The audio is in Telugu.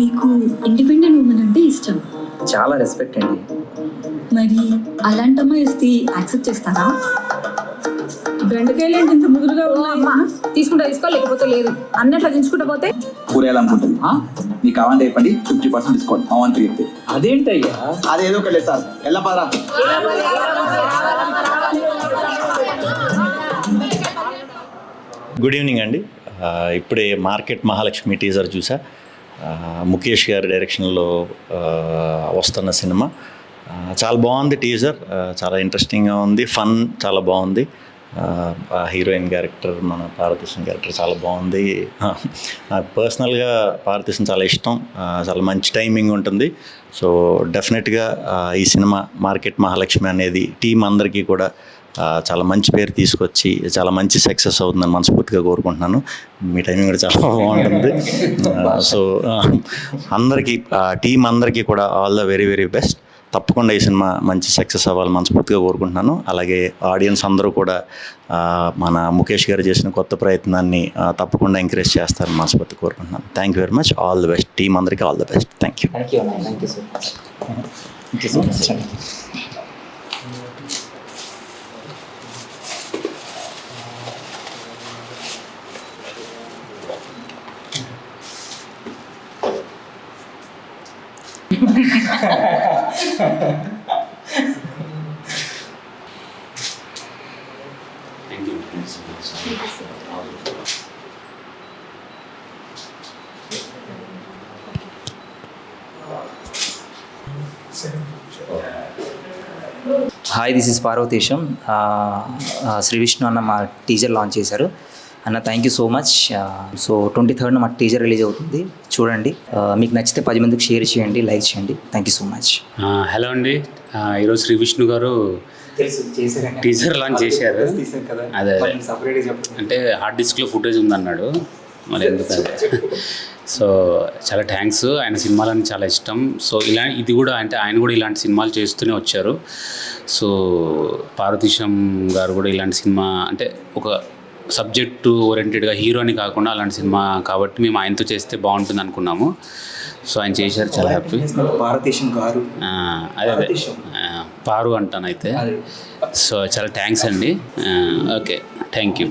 మీకు ఇండిపెండెంట్ ఉమెన్ అంటే ఇష్టం. చాలా రెస్పెక్ట్ అండి. మరి అలాంటి అమ్మాయి వస్తే యాక్సెప్ట్ చేస్తారా? బెండకాయలు ఏంటి ఇంత ముదురుగా అమ్మా తీసుకుంటా తీసుకో లేకపోతే లేదు. అన్నట్లు దించుకుంటా పోతే? కూరేయాలనుకుంటుంది. మీకు కావాలంటే చెప్పండి ఫిఫ్టీ పర్సెంట్ డిస్కౌంట్ అవంతి చెప్తే. అదేంటయ్యా? అదేదో ఒకటి లేదు సార్. ఎలా గుడ్ ఈవినింగ్ అండి. ఇప్పుడే మార్కెట్ మహాలక్ష్మి టీజర్ చూసా. ముఖేష్ గారి డైరెక్షన్లో వస్తున్న సినిమా. చాలా బాగుంది టీజర్. చాలా ఇంట్రెస్టింగ్గా ఉంది. ఫన్ చాలా బాగుంది. ఆ, హీరోయిన్ క్యారెక్టర్ మన పార్వతీశన్ క్యారెక్టర్ చాలా బాగుంది. నాకు పర్సనల్గా పార్వతీశన్ చాలా ఇష్టం. చాలా మంచి టైమింగ్ ఉంటుంది. సో డెఫినెట్గా ఈ సినిమా మార్కెట్ మహాలక్ష్మి అనేది టీం అందరికీ కూడా చాలా మంచి పేరు తీసుకొచ్చి చాలా మంచి సక్సెస్ అవుతుందని మనస్ఫూర్తిగా కోరుకుంటున్నాను. మీ టైమింగ్ కూడా చాలా బాగుంటుంది. సో ఆ, అందరికీ టీం అందరికీ కూడా all the very very best తప్పకుండా ఈ సినిమా మంచి సక్సెస్ అవ్వాలి మనస్ఫూర్తిగా కోరుకుంటున్నాను. అలాగే ఆడియన్స్ అందరూ కూడా మన ముఖేష్ గారు చేసిన కొత్త ప్రయత్నాన్ని తప్పకుండా ఎంకరేజ్ చేస్తారని మనస్ఫూర్తిగా కోరుకుంటున్నాను. Thank you very much all the best team అందరికీ all the best thank you hi this is Parvateesam Sri Vishnu అన్న మా టీజర్ లాంచ్ చేశారు. అన్న thank you so much so twenty థర్డ్న మా టీజర్ రిలీజ్ అవుతుంది. చూడండి. ఆ, మీకు నచ్చితే పది మందికి షేర్ చేయండి లైక్ చేయండి. Thank you so much hello అండి. ఈరోజు శ్రీ విష్ణు గారు టీజర్ లాంచ్ చేశారు. అదే అంటే హార్డ్ డిస్క్లో ఫుటేజ్ ఉందన్నాడు. మరి ఎందుకు సో చాలా థ్యాంక్స్ ఆయన సినిమాలని చాలా ఇష్టం. సో ఇలా ఇది కూడా అంటే ఆయన కూడా ఇలాంటి సినిమాలు చేస్తూనే వచ్చారు. సో పార్వతీశం గారు కూడా ఇలాంటి సినిమా అంటే ఒక సబ్జెక్టు ఓరియంటెడ్గా హీరోని కాకుండా అలాంటి సినిమా కాబట్టి మేము ఆయనతో చేస్తే బాగుంటుంది అనుకున్నాము. సో ఆయన చేశారు చాలా హ్యాపీ. భారతదేశం గారు ఆ, అదే అదే. పారు అంటాను అయితే. సో చాలా థ్యాంక్స్ అండి. ఓకే. Thank you.